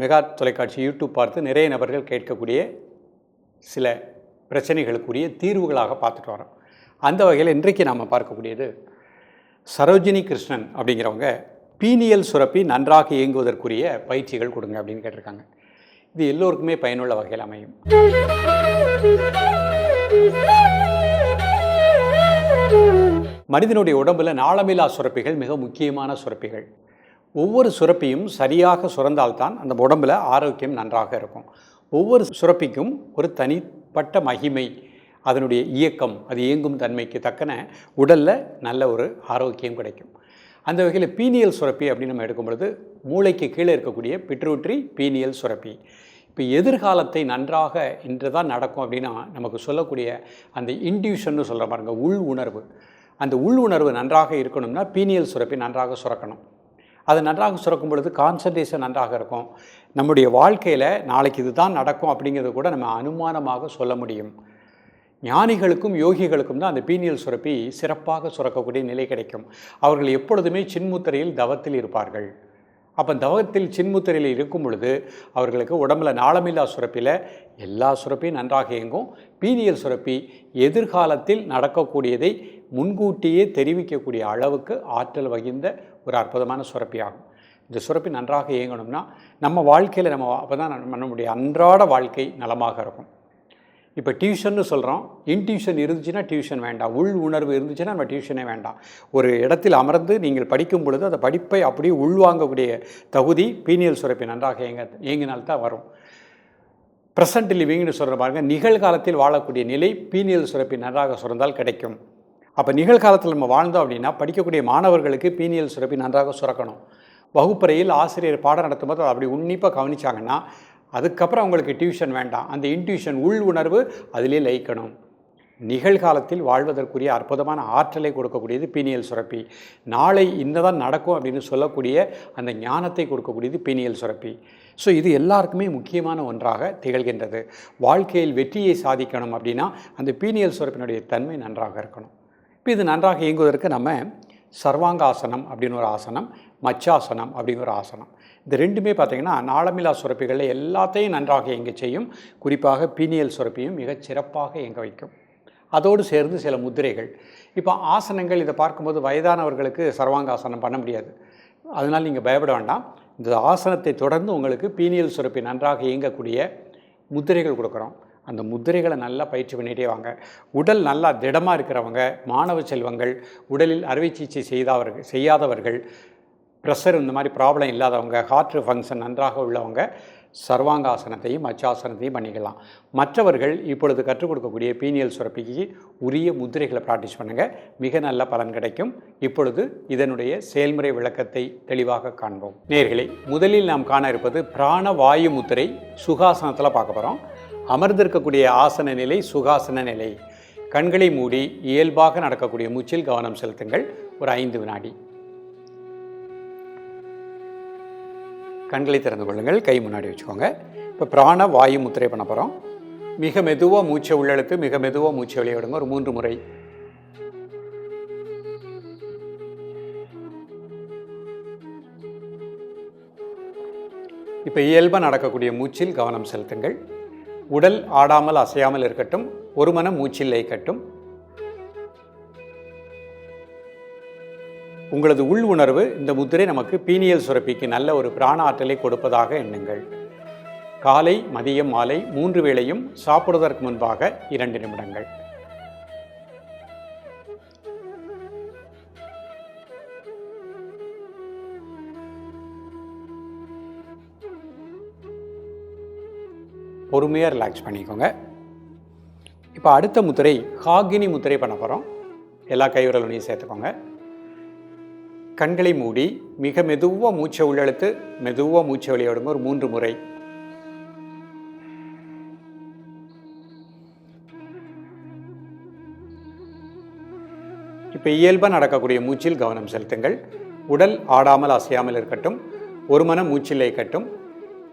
Mega தொலைக்காட்சி YouTube பார்த்து நிறைய நபர்கள் கேட்கக்கூடிய சில பிரச்சனைகளுக்குரிய தீர்வுகளாக பார்த்துட்டு வரோம். அந்த வகையில் இன்றைக்கு நாம் பார்க்கக்கூடியது சரோஜினி கிருஷ்ணன் அப்படிங்கிறவங்க பீனியல் சுரப்பி நன்றாக இயங்குவதற்குரிய பயிற்சிகள் கொடுங்க அப்படின்னு கேட்டிருக்காங்க. இது எல்லோருக்குமே பயனுள்ள வகையில் அமையும். மனிதனுடைய உடம்புல நாளமில்லா சுரப்பிகள் மிக முக்கியமான சுரப்பிகள். ஒவ்வொரு சுரப்பியும் சரியாக சுரந்தால்தான் அந்த உடம்புல ஆரோக்கியம் நன்றாக இருக்கும். ஒவ்வொரு சுரப்பிக்கும் ஒரு தனிப்பட்ட மகிமை அதனுடைய இயக்கம் அது இயங்கும் தன்மைக்கு தக்கன உடலில் நல்ல ஒரு ஆரோக்கியம் கிடைக்கும். அந்த வகையில் பீனியல் சுரப்பி அப்படின்னு நம்ம எடுக்கும் பொழுது மூளைக்கு கீழே இருக்கக்கூடிய பிட்ரூட்ரி பீனியல் சுரப்பி. இப்போ எதிர்காலத்தை நன்றாக இன்று தான் நடக்கும் அப்படின்னா நமக்கு சொல்லக்கூடிய அந்த இன்டியூஷன்னு சொல்கிற பாருங்கள் உள் உணர்வு. அந்த உள் உணர்வு நன்றாக இருக்கணும்னா பீனியல் சுரப்பி நன்றாக சுரக்கணும். அது நன்றாக சுரக்கும் பொழுது கான்சன்ட்ரேஷன் நன்றாக இருக்கும். நம்முடைய வாழ்க்கையில் நாளைக்கு இதுதான் நடக்கும் அப்படிங்கிறத கூட நம்ம அனுமானமாக சொல்ல முடியும். ஞானிகளுக்கும் யோகிகளுக்கும் தான் அந்த பீனியல் சுரப்பி சிறப்பாக சுரக்கக்கூடிய நிலை கிடைக்கும். அவர்கள் எப்பொழுதுமே சின்முத்திரையில் தவத்தில் இருப்பார்கள். அப்போ தவத்தில் சின்முத்திரையில் இருக்கும் பொழுது அவர்களுக்கு உடம்புல நாளமில்லா சுரப்பியில் எல்லா சுரப்பியும் நன்றாக இயங்கும். பீனியல் சுரப்பி எதிர்காலத்தில் நடக்கக்கூடியதை முன்கூட்டியே தெரிவிக்கக்கூடிய அளவுக்கு ஆற்றல் வகிந்த ஒரு அற்புதமான சுரப்பி ஆகும் இந்த சுரப்பி நன்றாக இயங்கணும்னா நம்ம வாழ்க்கையில் நம்ம அப்போ தான் நம்மளுடைய அன்றாட வாழ்க்கை நலமாக இருக்கும். இப்போ டியூஷன்னு சொல்கிறோம் இன்டியூஷன் இருந்துச்சுன்னா டியூஷன் வேண்டாம். உள் உணர்வு இருந்துச்சுன்னா நம்ம டியூஷனே வேண்டாம். ஒரு இடத்தில் அமர்ந்து நீங்கள் படிக்கும் பொழுது அந்த படிப்பை அப்படியே உள்வாங்கக்கூடிய தகுதி பீனியல் சுரப்பி நன்றாக இயங்க இயங்கினால்தான் வரும். ப்ரெசன்ட் லிவிங்னு சொல்கிற பாருங்கள் நிகழ்காலத்தில் வாழக்கூடிய நிலை பீனியல் சுரப்பி நன்றாக சுரந்தால் கிடைக்கும். அப்போ நிகழ்காலத்தில் நம்ம வாழ்ந்தோம் அப்படின்னா படிக்கக்கூடிய மாணவர்களுக்கு பீனியல் சுரப்பி நன்றாக சுரக்கணும். வகுப்பறையில் ஆசிரியர் பாடம் நடத்தும்போது அப்படி உன்னிப்பாக கவனிச்சாங்கன்னா அதுக்கப்புறம் அவங்களுக்கு டியூஷன் வேண்டாம். அந்த இன்டியூஷன் உள் உணர்வு அதிலே லயிக்கணும். நிகழ்காலத்தில் வாழ்வதற்குரிய அற்புதமான ஆற்றலை கொடுக்கக்கூடியது பீனியல் சுரப்பி. நாளை இன்னதான் நடக்கும் அப்படின்னு சொல்லக்கூடிய அந்த ஞானத்தை கொடுக்கக்கூடியது பீனியல் சுரப்பி. ஸோ இது எல்லாருக்குமே முக்கியமான ஒன்றாக திகழ்கின்றது. வாழ்க்கையில் வெற்றியை சாதிக்கணும் அப்படின்னா அந்த பீனியல் சுரப்பினுடைய தன்மை நன்றாக இருக்கணும். இப்போ இது நன்றாக இயங்குவதற்கு நம்ம சர்வாங்காசனம் அப்படின்னு ஒரு ஆசனம் மச்சாசனம் அப்படின்னு ஒரு ஆசனம். இந்த ரெண்டுமே பார்த்திங்கன்னா நாளமில்லா சுரப்பிகளில் எல்லாத்தையும் நன்றாக இயங்க செய்யும் குறிப்பாக பீனியல் சுரப்பியும் மிகச் சிறப்பாக இயங்க வைக்கும். அதோடு சேர்ந்து சில முத்திரைகள் இப்போ ஆசனங்கள் இதை பார்க்கும்போது வயதானவர்களுக்கு சர்வாங்காசனம் பண்ண முடியாது. அதனால் நீங்கள் பயப்பட வேண்டாம். இந்த ஆசனத்தை தொடர்ந்து உங்களுக்கு பீனியல் சுரப்பி நன்றாக இயங்கக்கூடிய முத்திரைகள் கொடுக்குறோம். அந்த முத்திரைகளை நல்லா பயிற்சி பண்ணிகிட்டே வாங்க. உடல் நல்லா திடமாக இருக்கிறவங்க மாணவ செல்வங்கள் உடலில் அறுவை சிகிச்சை செய்தவர்கள் செய்யாதவர்கள் ப்ரெஷர் இந்த மாதிரி ப்ராப்ளம் இல்லாதவங்க ஹார்ட் ஃபங்க்ஷன் நன்றாக உள்ளவங்க சர்வாங்காசனத்தையும் அச்சாசனத்தையும் பண்ணிக்கலாம். மற்றவர்கள் இப்பொழுது கற்றுக் கொடுக்கக்கூடிய பீனியல் சுரப்பிக்கு உரிய முத்திரைகளை ப்ராக்டிஸ் பண்ணுங்கள் மிக நல்ல பலன் கிடைக்கும். இப்பொழுது இதனுடைய செயல்முறை விளக்கத்தை தெளிவாக காண்போம். நேர்களை முதலில் நாம் காண இருப்பது பிராணவாயு முத்திரை சுகாசனத்தில் பார்க்க போகிறோம் அமர்ந்திருக்கக்கூடிய ஆசன நிலை சுகாசன நிலை. கண்களை மூடி இயல்பாக நடக்கக்கூடிய மூச்சில் கவனம் செலுத்துங்கள். ஒரு ஐந்து வினாடி. கண்களை திறந்து கொள்ளுங்கள். கை முன்னாடி வச்சுக்கோங்க. இப்போ பிராண வாயு முத்திரை பண்ண போகிறோம் மிக மெதுவாக மூச்சை உள்ளெழுத்து மிக மெதுவாக மூச்சை வெளியே விடுங்க ஒரு மூன்று முறை. இப்போ இயல்பாக நடக்கக்கூடிய மூச்சில் கவனம் செலுத்துங்கள். உடல் ஆடாமல் அசையாமல் இருக்கட்டும் ஒரு மனம் மூச்சில் இயக்கட்டும். உங்களது உள் உணர்வு இந்த முத்திரை நமக்கு பீனியல் சுரப்பிக்கு நல்ல ஒரு பிராண ஆற்றலை கொடுப்பதாக எண்ணுங்கள். காலை மதியம் மாலை மூன்று வேளையும் சாப்பிடுவதற்கு முன்பாக இரண்டு நிமிடங்கள். பொறுமையாக ரிலாக்ஸ் பண்ணிக்கோங்க. இப்போ அடுத்த முத்திரை காகினி முத்திரை பண்ண போகிறோம் எல்லா கைவிரலையும் சேர்த்துக்கோங்க. கண்களை மூடி மிக மெதுவாக மூச்சை உள்ளெழுத்து மெதுவாக மூச்சை வெளியிடுங்க ஒரு மூன்று முறை. இப்போ இயல்பாக நடக்கக்கூடிய மூச்சில் கவனம் செலுத்துங்கள். உடல் ஆடாமல் அசையாமல் இருக்கட்டும். ஒரு மன மூச்சில் இருக்கட்டும்.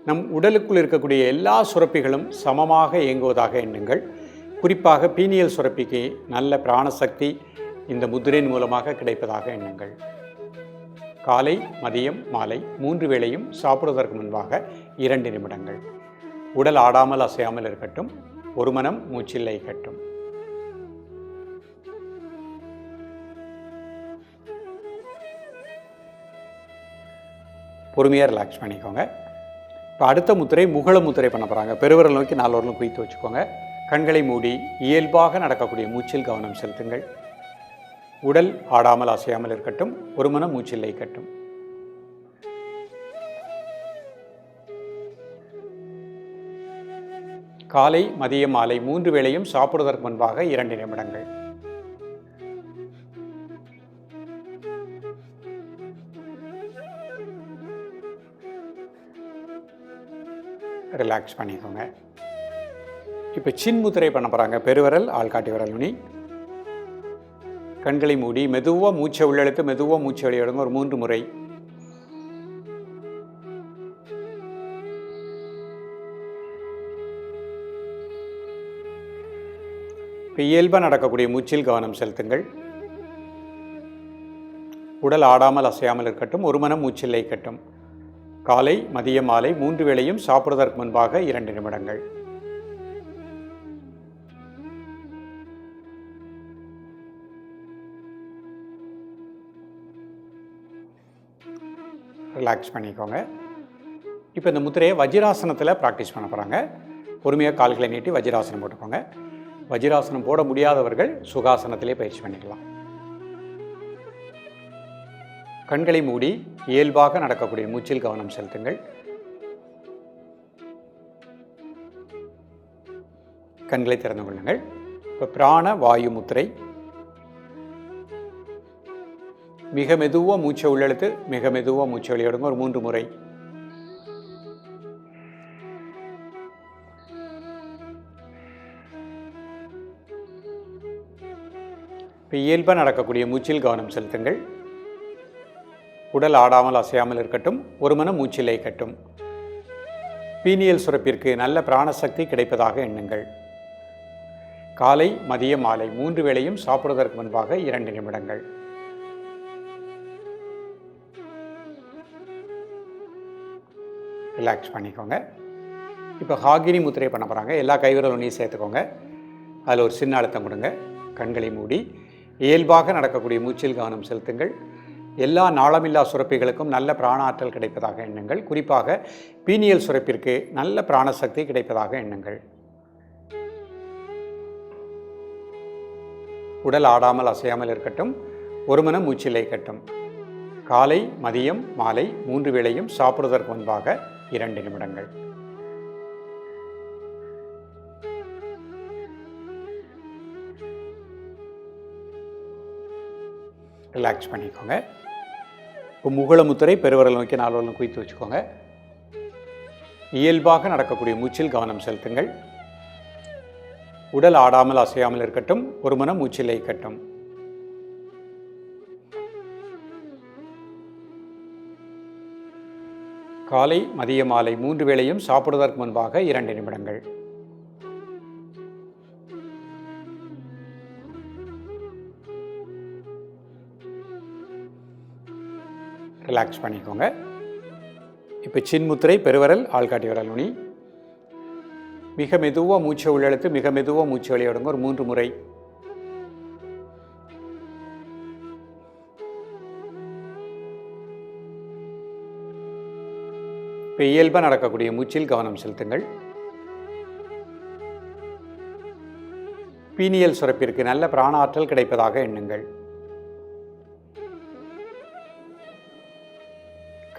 நம் உடலுக்குள் இருக்கக்கூடிய எல்லா சுரப்பிகளும் சமமாக இயங்குவதாக எண்ணுங்கள். குறிப்பாக பீனியல் சுரப்பிக்கு நல்ல பிராணசக்தி இந்த முதிரையின் மூலமாக கிடைப்பதாக எண்ணுங்கள். காலை மதியம் மாலை மூன்று வேளையும் சாப்பிடுவதற்கு முன்பாக இரண்டு நிமிடங்கள். உடல் ஆடாமல் அசையாமல் இருக்கட்டும். ஒரு மனம் மூச்சில்லை இருக்கட்டும். பொறுமையாக ரிலாக்ஸ் பண்ணிக்கோங்க. இப்போ அடுத்த முத்திரை முகல முத்திரை பண்ண போகிறாங்க பெருவரல் நோக்கி நாலோரலும் குவித்து வச்சுக்கோங்க. கண்களை மூடி இயல்பாக நடக்கக்கூடிய மூச்சில் கவனம் செலுத்துங்கள். உடல் ஆடாமல் அசையாமல் இருக்கட்டும். ஒரு மனம் மூச்சில் கட்டும் காலை மதியம் மாலை மூன்று வேளையும் சாப்பிடுவதற்கு முன்பாக இரண்டு நிமிடங்கள். ரிலாக்ஸ் பண்ணிக்கோங்க. இப்போ சின் முத்திரை பண்ண போகிறாங்க பெருவிரல் ஆள்காட்டி விரல் நுனி. கண்களை மூடி மெதுவாக மூச்சை உள்ளெழுத்து மெதுவாக மூச்சை வெளியிடுங்க. ஒரு மூன்று முறை. இப்போ இயல்பாக நடக்கக்கூடிய மூச்சில் கவனம் செலுத்துங்கள். உடல் ஆடாமல் அசையாமல் இருக்கட்டும். ஒரு மனம் மூச்சில்லை கட்டும் காலை மதியம் மாலை மூன்று வேளையும் சாப்பிடுவதற்கு முன்பாக இரண்டு நிமிடங்கள். ரிலாக்ஸ் பண்ணிக்கோங்க. இப்போ இந்த முத்திரையை வஜ்ராசனத்தில் ப்ராக்டிஸ் பண்ண போகிறாங்க பொறுமையாக கால்களை நீட்டி வஜ்ராசனம் போட்டுக்கோங்க. வஜ்ராசனம் போட முடியாதவர்கள் சுகாசனத்திலே பயிற்சி பண்ணிக்கலாம். கண்களை மூடி இயல்பாக நடக்கக்கூடிய மூச்சில் கவனம் செலுத்துங்கள். கண்களை திறந்து கொள்ளுங்கள். இப்போ பிராண வாயு முத்திரை. மிக மெதுவாக மூச்சை உள்ளெழுத்து மிக மெதுவாக மூச்சை வெளியிடுங்க. ஒரு மூன்று முறை. இப்போ இயல்பாக நடக்கக்கூடிய மூச்சில் கவனம் செலுத்துங்கள். உடல் ஆடாமல் அசையாமல் இருக்கட்டும் ஒரு மனம் மூச்சிலே கட்டும் பீனியல் சுரப்பிற்கு நல்ல பிராணசக்தி கிடைப்பதாக எண்ணுங்கள். காலை மதியம் மாலை மூன்று வேளையும் சாப்பிடுவதற்கு முன்பாக இரண்டு நிமிடங்கள். ரிலாக்ஸ் பண்ணிக்கோங்க. இப்போ ஹாகினி முத்திரை பண்ண போகிறாங்க எல்லா கைவிரல் ஒன்றையும் சேர்த்துக்கோங்க. அதில் ஒரு சின்ன அழுத்தம் கொடுங்க. கண்களை மூடி இயல்பாக நடக்கக்கூடிய மூச்சில் கவனம் செலுத்துங்கள். எல்லா நாளமில்லா சுரப்பிகளுக்கும் நல்ல பிராண ஆற்றல் கிடைப்பதாக எண்ணுங்கள். குறிப்பாக பீனியல் சுரப்பிற்கு நல்ல பிராணசக்தி கிடைப்பதாக எண்ணுங்கள். உடல் ஆடாமல் அசையாமல் இருக்கட்டும் ஒரு மனம் மூச்சிலை கட்டும் காலை மதியம் மாலை மூன்று வேளையும் சாப்பிடுவதற்கு முன்பாக இரண்டு நிமிடங்கள். ரிலாக்ஸ் பண்ணிக்கோங்க. இப்போ முகுளமுத்துரை பெருவரல் நோக்கி நால்வரலும் குவித்து வச்சுக்கோங்க. இயல்பாக நடக்கக்கூடிய மூச்சில் கவனம் செலுத்துங்கள். உடல் ஆடாமல் அசையாமல் இருக்கட்டும் ஒரு மனம் மூச்சில் இயக்கட்டும். காலை மதிய மாலை மூன்று வேளையும் சாப்பிடுவதற்கு முன்பாக இரண்டு நிமிடங்கள். ரிலாக்ஸ் பண்ணிக்கோங்க. இப்போ சின்முத்திரை பெருவரல் ஆள்காட்டி விரல் நுனி. மிக மெதுவாக மூச்சை உள்ளெழுத்து மிக மெதுவாக மூச்சு வெளியிடுங்க ஒரு மூன்று முறை. இப்போ இயல்பாக நடக்கக்கூடிய மூச்சில் கவனம் செலுத்துங்கள். பீனியல் சுரப்பிற்கு நல்ல பிராண ஆற்றல் கிடைப்பதாக எண்ணுங்கள்.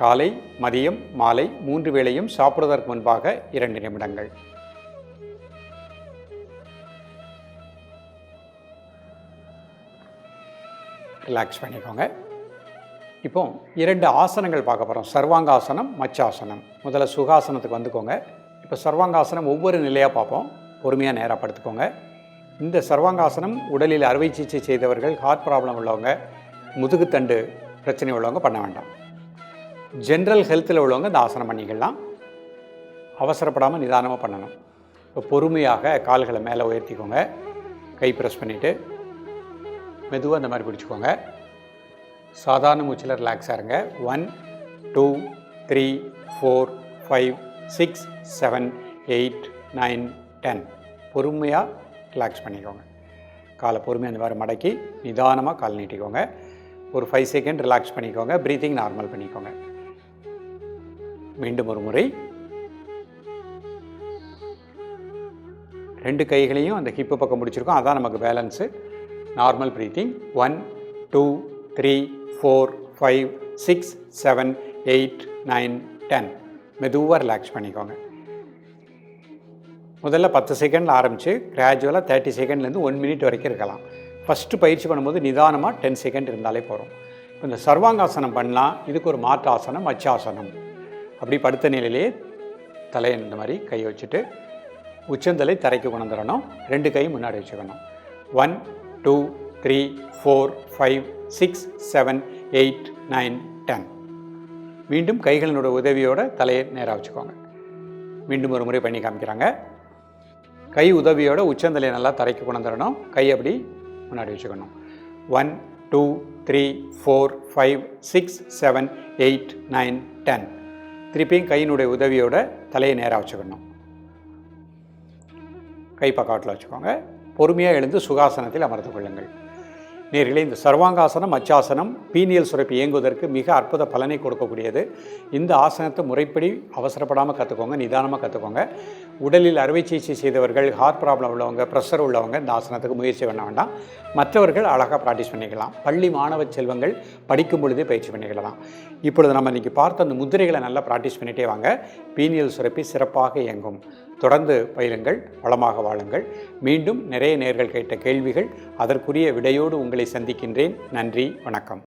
காலை மதியம் மாலை மூன்று வேளையும் சாப்பிடுவதற்கு முன்பாக இரண்டு நிமிடங்கள். ரிலாக்ஸ் பண்ணிக்கோங்க. இப்போ இரண்டு ஆசனங்கள் பார்க்க போகிறோம் சர்வாங்காசனம் மச்சாசனம். முதல்ல சுகாசனத்துக்கு வந்துக்கோங்க. இப்போ சர்வாங்காசனம் ஒவ்வொரு நிலையாக பார்ப்போம். பொறுமையாக நேராக படுத்துக்கோங்க. இந்த சர்வாங்காசனம் உடலில் அறுவை சிகிச்சை செய்தவர்கள் ஹார்ட் ப்ராப்ளம் உள்ளவங்க முதுகுத்தண்டு பிரச்சனை உள்ளவங்க பண்ண வேண்டாம். ஜென்ரல் ஹெல்த்தில் உள்ளவங்க இந்த ஆசனம் பண்ணிக்கலாம் அவசரப்படாமல் நிதானமாக பண்ணணும். இப்போ பொறுமையாக கால்களை மேலே உயர்த்திக்கோங்க. கை ப்ரெஸ் பண்ணிவிட்டு மெதுவாக அந்த மாதிரி பிடிச்சிக்கோங்க. சாதாரண மூச்சில் ரிலாக்ஸாக இருங்க. One two three four five six seven eight nine ten பொறுமையாக ரிலாக்ஸ் பண்ணிக்கோங்க. காலை பொறுமையாக அந்த மாதிரி மடக்கி நிதானமாக கால் நீட்டிக்கோங்க. ஒரு ஃபைவ் செகண்ட் ரிலாக்ஸ் பண்ணிக்கோங்க. ப்ரீத்திங் நார்மல் பண்ணிக்கோங்க. மீண்டும் ஒரு முறை. ரெண்டு கைகளையும் அந்த ஹிப்பு பக்கம் முடிச்சிருக்கோம் அதான் நமக்கு balance normal breathing one two three four five six seven eight nine ten மெதுவாக ரிலாக்ஸ் பண்ணிக்கோங்க. முதல்ல பத்து செகண்டில் ஆரம்பித்து கிராஜுவலாக தேர்ட்டி செகண்ட்லேருந்து ஒன் மினிட் வரைக்கும் இருக்கலாம். ஃபஸ்ட்டு பயிற்சி பண்ணும்போது நிதானமாக டென் செகண்ட் இருந்தாலே போகிறோம் இந்த சர்வாங்காசனம் பண்ணலாம். இதுக்கு ஒரு மாற்று ஆசனம் மச்சாசனம் அப்படி படுத்த நிலையிலே தலையை இந்த மாதிரி கை வச்சுட்டு உச்சந்தலை தரைக்கு கொண்டுறணும் ரெண்டு கையும் முன்னாடி வச்சுக்கணும். One two three four five six seven eight nine ten மீண்டும் கைகளினோட உதவியோட தலையை நேராக வச்சுக்கோங்க. மீண்டும் ஒரு முறை பண்ணி காமிக்கிறாங்க. கை உதவியோட உச்சந்தலையை நல்லா தரைக்கு கொண்டுறணும் கை அப்படி முன்னாடி வச்சுக்கணும். One two three four five six seven eight nine ten திருப்பியும் கையினுடைய உதவியோட தலையை நேராக வச்சுக்கணும். கை பக்காட்டில் வச்சுக்கோங்க. பொறுமையாக எழுந்து சுகாசனத்தில் அமர்ந்து கொள்ளுங்கள். நேர்களே இந்த சர்வாங்காசனம் அச்சாசனம் பீனியல் சுரப்பி இயங்குவதற்கு மிக அற்புத பலனை கொடுக்கக்கூடியது. இந்த ஆசனத்தை முறைப்படி அவசரப்படாமல் கற்றுக்கோங்க நிதானமாக கற்றுக்கோங்க உடலில் அறுவை சிகிச்சை செய்தவர்கள் ஹார்ட் ப்ராப்ளம் உள்ளவங்க ப்ரெஷர் உள்ளவங்க இந்த ஆசனத்துக்கு முயற்சி பண்ண வேண்டாம். மற்றவர்கள் அழகாக ப்ராக்டிஸ் பண்ணிக்கலாம். பள்ளி மாணவ செல்வங்கள் படிக்கும் பொழுதே பயிற்சி பண்ணிக்கலாம். இப்பொழுது நம்ம இன்றைக்கி பார்த்த அந்த முதிரைகளை நல்லா ப்ராக்டிஸ் பண்ணிகிட்டே வாங்க. பீனியல் சுரப்பி சிறப்பாக இயங்கும். தொடர்ந்து பயிலுங்கள் வளமாக வாழுங்கள். மீண்டும் நிறைய நேர்கள் கேட்ட கேள்விகள் அதற்குரிய விடையோடு உங்களை சந்திக்கின்றேன். நன்றி வணக்கம்.